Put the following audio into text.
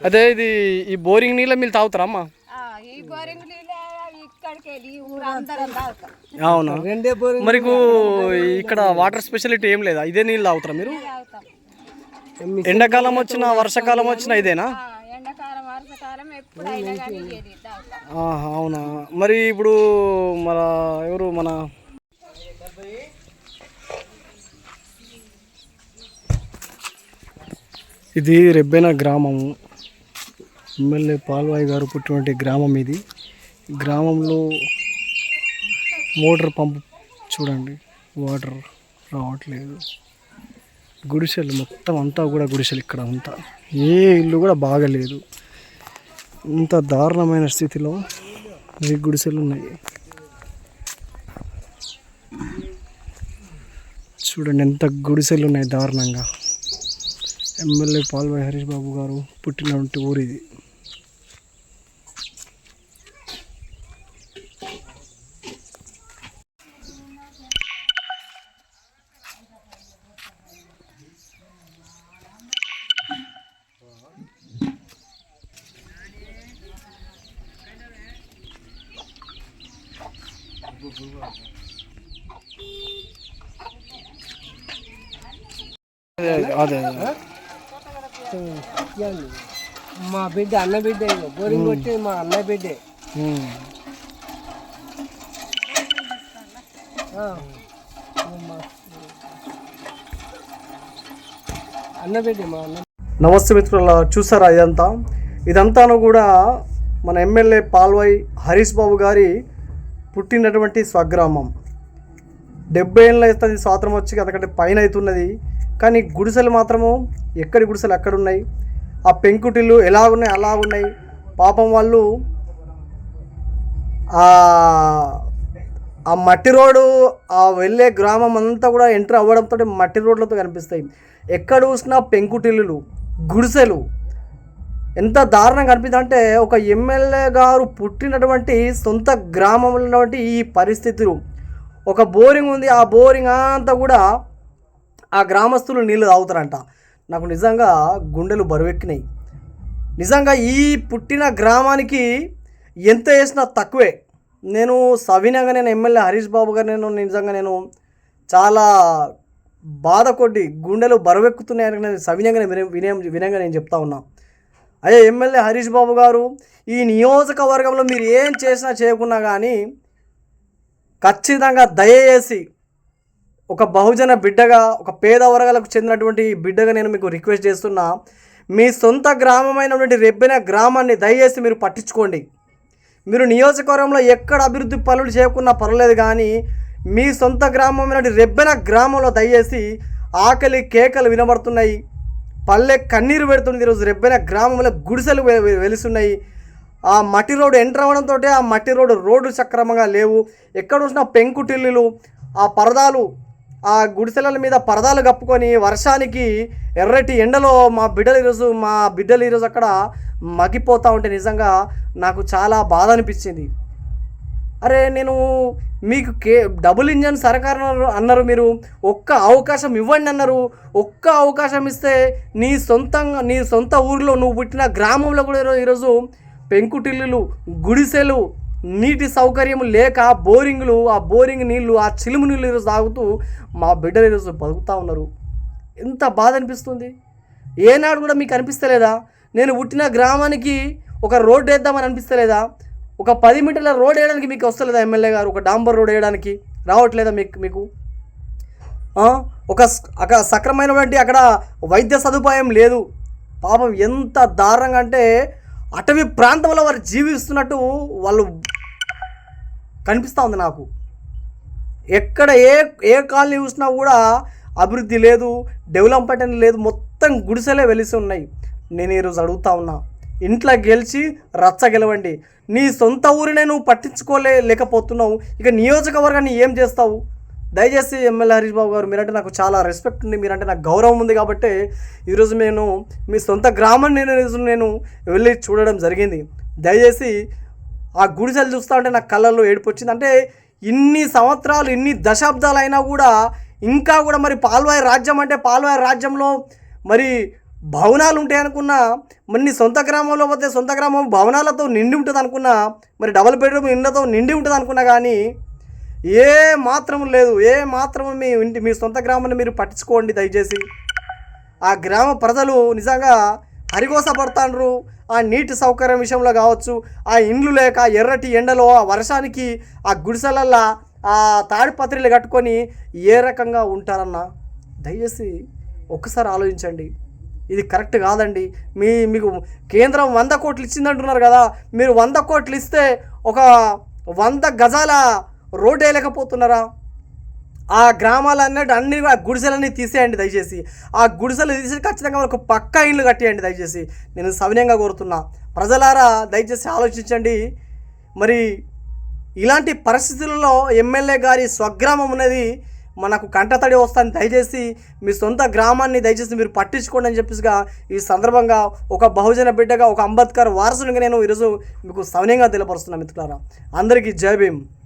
అదే ఇది ఈ బోరింగ్ నీళ్ళ మీరు తాగుతారా అమ్మా? బోరింగ్ అవునా? మరి ఇక్కడ వాటర్ స్పెషాలిటీ ఏం లేదా? ఇదే నీళ్ళు తాగుతారా మీరు? ఎండాకాలం వచ్చినా వర్షాకాలం వచ్చినా ఇదేనా? అవునా? మరి ఇప్పుడు మన ఎవరు మన ఇది రెబ్బెన గ్రామము. ఎమ్మెల్యే పాల్వాయి గారు పుట్టినటువంటి గ్రామం ఇది. గ్రామంలో మోటార్ పంపు చూడండి. వాటర్ రావట్లేదు. గుడిసెలు మొత్తం అంతా కూడా గుడిసెలు ఇక్కడ అంతా ఏ ఇల్లు కూడా బాగలేదు. ఇంత దారుణమైన స్థితిలో ఈ గుడిసెలు ఉన్నాయి. చూడండి ఎంత గుడిసెలు ఉన్నాయి దారుణంగా. ఎమ్మెల్యే పాల్వాయి హరీష్ బాబు గారు పుట్టినటువంటి ఊరు ఇది అదే మా బిడ్డ అన్న బిడ్డ. బోరింగ్ కొట్టి మా అన్న బిడ్డే. అన్న బిడ్డే మా అన్న. నమస్తే మిత్రుల చూసారా ఇదంతా? ఇదంతాను కూడా మన ఎమ్మెల్యే పాల్వాయి హరీష్ బాబు గారి పుట్టినటువంటి స్వగ్రామం. డెబ్బై ఏళ్ళ అవుతుంది స్వాతంత్రం వచ్చి అంతకంటే పైన అవుతున్నది. కానీ గుడిసెలు మాత్రము ఎక్కడి గుడిసెలు ఎక్కడ ఉన్నాయి ఆ పెంకుటిల్లు ఎలా ఉన్నాయి అలా ఉన్నాయి పాపం వాళ్ళు ఆ మట్టి రోడ్డు ఆ వెళ్ళే గ్రామం అంతా కూడా ఎంటర్ అవ్వడంతో మట్టి రోడ్లతో కనిపిస్తాయి. ఎక్కడ చూసినా పెంకుటిల్లులు గుడిసెలు. ఎంత దారుణంగా కనిపిస్తుంది అంటే ఒక ఎమ్మెల్యే గారు పుట్టినటువంటి సొంత గ్రామంలో ఉన్నటువంటి ఈ పరిస్థితులు. ఒక బోరింగ్ ఉంది ఆ బోరింగ్ అంతా కూడా ఆ గ్రామస్తులు నీళ్ళు తాగుతారంట. నాకు నిజంగా గుండెలు బరువెక్కినాయి. నిజంగా ఈ పుట్టిన గ్రామానికి ఎంత వేసినా తక్కువే. నేను సవినంగా నేను ఎమ్మెల్యే హరీష్ బాబు గారు నేను నిజంగా నేను చాలా బాధ కొట్టి గుండెలు బరువెక్కుతున్నాయని నేను సవినంగా వినయం వినంగా నేను చెప్తా ఉన్నా. అయ్యా ఎమ్మెల్యే హరీష్ బాబు గారు ఈ నియోజకవర్గంలో మీరు ఏం చేసినా చేయకున్నా కానీ ఖచ్చితంగా దయచేసి ఒక బహుజన బిడ్డగా ఒక పేద వర్గాలకు చెందినటువంటి బిడ్డగా నేను మీకు రిక్వెస్ట్ చేస్తున్నా మీ సొంత గ్రామమైనటువంటి రెబ్బెన గ్రామాన్ని దయచేసి మీరు పట్టించుకోండి. మీరు నియోజకవర్గంలో ఎక్కడ అభివృద్ధి పనులు చేయకున్నా పర్వాలేదు కానీ మీ సొంత గ్రామమైనటువంటి రెబ్బెన గ్రామంలో దయచేసి ఆకలి కేకలు వినబడుతున్నాయి. పల్లె కన్నీరు పెడుతుంది ఈరోజు రెబ్బెన గ్రామంలో గుడిసెలు వెలుసున్నాయి వెలుస్తున్నాయి. ఆ మట్టి రోడ్డు ఎంటర్ అవ్వడంతో ఆ మట్టి రోడ్డు రోడ్డు సక్రమంగా లేవు. ఎక్కడ చూసినా పెంకుటిల్లులు ఆ పరదాలు ఆ గుడిసెల మీద పరదాలు కప్పుకొని వర్షానికి ఎర్రటి ఎండలో మా బిడ్డలు ఈరోజు మా బిడ్డలు ఈరోజు అక్కడ మగ్గిపోతూ ఉంటే నిజంగా నాకు చాలా బాధ అనిపించింది. అరే నేను మీకు కే డబుల్ ఇంజన్ సరకార అన్నారు మీరు. ఒక్క అవకాశం ఇవ్వండి అన్నారు. ఒక్క అవకాశం ఇస్తే నీ సొంతంగా నీ సొంత ఊరిలో నువ్వు పుట్టిన గ్రామంలో కూడా ఈరో- ఈరోజు పెంకుటిల్లులు గుడిసెలు నీటి సౌకర్యం లేక బోరింగ్లు ఆ బోరింగ్ నీళ్ళు ఆ చిలుము నీళ్ళు ఈరోజు తాగుతూ మా బిడ్డలు ఈరోజు బతుకుతూ ఉన్నారు. ఎంత బాధ అనిపిస్తుంది? ఏనాడు కూడా మీకు అనిపిస్తలేదా? నేను పుట్టిన గ్రామానికి ఒక రోడ్డు వేద్దామని అనిపిస్తలేదా? ఒక పది మీటర్ల రోడ్ వేయడానికి మీకు వస్తలేదా ఎమ్మెల్యే గారు? ఒక డాంబర్ రోడ్ వేయడానికి రావట్లేదా మీకు మీకు? ఒక అక్కడ సక్రమైనటువంటి అక్కడ వైద్య సదుపాయం లేదు. పాపం ఎంత దారుణంగా అంటే అటవీ ప్రాంతంలో వారు జీవిస్తున్నట్టు వాళ్ళు కనిపిస్తూ ఉంది నాకు. ఎక్కడ ఏ ఏ కాలనీ చూసినా కూడా అభివృద్ధి లేదు డెవలప్మెంట్ అనేది లేదు మొత్తం గుడిసెలే వెలిసి ఉన్నాయి. నేను ఈరోజు అడుగుతా ఉన్నా ఇంట్లో గెలిచి రచ్చ గెలవండి. నీ సొంత ఊరినే నువ్వు పట్టించుకోలే లేకపోతున్నావు. ఇక నియోజకవర్గాన్ని ఏం చేస్తావు? దయచేసి ఎమ్మెల్యే హరీష్ బాబు గారు మీరంటే నాకు చాలా రెస్పెక్ట్ ఉంది మీరంటే నాకు గౌరవం ఉంది కాబట్టి ఈరోజు నేను మీ సొంత గ్రామాన్ని నేను నేను వెళ్ళి చూడడం జరిగింది. దయచేసి ఆ గుడిసెలు చూస్తూ ఉంటే నాకు కళ్ళల్లో ఏడుపు వచ్చింది. అంటే ఇన్ని సంవత్సరాలు ఇన్ని దశాబ్దాలైనా కూడా ఇంకా కూడా మరి పాల్వాయి రాజ్యం అంటే పాల్వాయి రాజ్యంలో మరి భవనాలు ఉంటాయి అనుకున్నా మరి నీ సొంత గ్రామంలో పోతే సొంత గ్రామం భవనాలతో నిండి ఉంటుంది అనుకున్నా మరి డబల్ బెడ్రూమ్ ఇండ్లతో నిండి ఉంటుంది అనుకున్నా కానీ ఏ మాత్రం లేదు. ఏ మాత్రం మీ ఇంటి మీ సొంత గ్రామాన్ని మీరు పట్టించుకోండి దయచేసి. ఆ గ్రామ ప్రజలు నిజంగా హరిగోసపడతాండ్రు ఆ నీటి సౌకర్యం విషయంలో కావచ్చు ఆ ఇండ్లు లేక ఎర్రటి ఎండలో ఆ వర్షానికి ఆ గుడిసెలల్లా ఆ తాడిపత్రిలు కట్టుకొని ఏ రకంగా ఉంటారన్న దయచేసి ఒక్కసారి ఆలోచించండి. ఇది కరెక్ట్ కాదండి. మీ మీకు కేంద్రం వంద కోట్లు ఇచ్చిందంటున్నారు కదా. మీరు వంద కోట్లు ఇస్తే ఒక వంద గజాల రోడ్ వేయలేకపోతున్నారా? ఆ గ్రామాలన్నట్టు అన్ని ఆ గుడిసెలన్నీ తీసేయండి దయచేసి. ఆ గుడిసెలు తీసి ఖచ్చితంగా మనకు పక్కా ఇండ్లు కట్టేయండి దయచేసి. నేను సవినయంగా కోరుతున్నా. ప్రజలారా దయచేసి ఆలోచించండి. మరి ఇలాంటి పరిస్థితుల్లో ఎమ్మెల్యే గారి స్వగ్రామం అనేది మనకు కంటతడి వస్తాను. దయచేసి మీ సొంత గ్రామాన్ని దయచేసి మీరు పట్టించుకోండి అని చెప్పేసిగా ఈ సందర్భంగా ఒక బహుజన బిడ్డగా ఒక అంబేద్కర్ వారసునిగా నేను ఈరోజు మీకు సవినయంగా తెలియపరుస్తున్నా మిత్రులారా. అందరికీ జై భీమ్.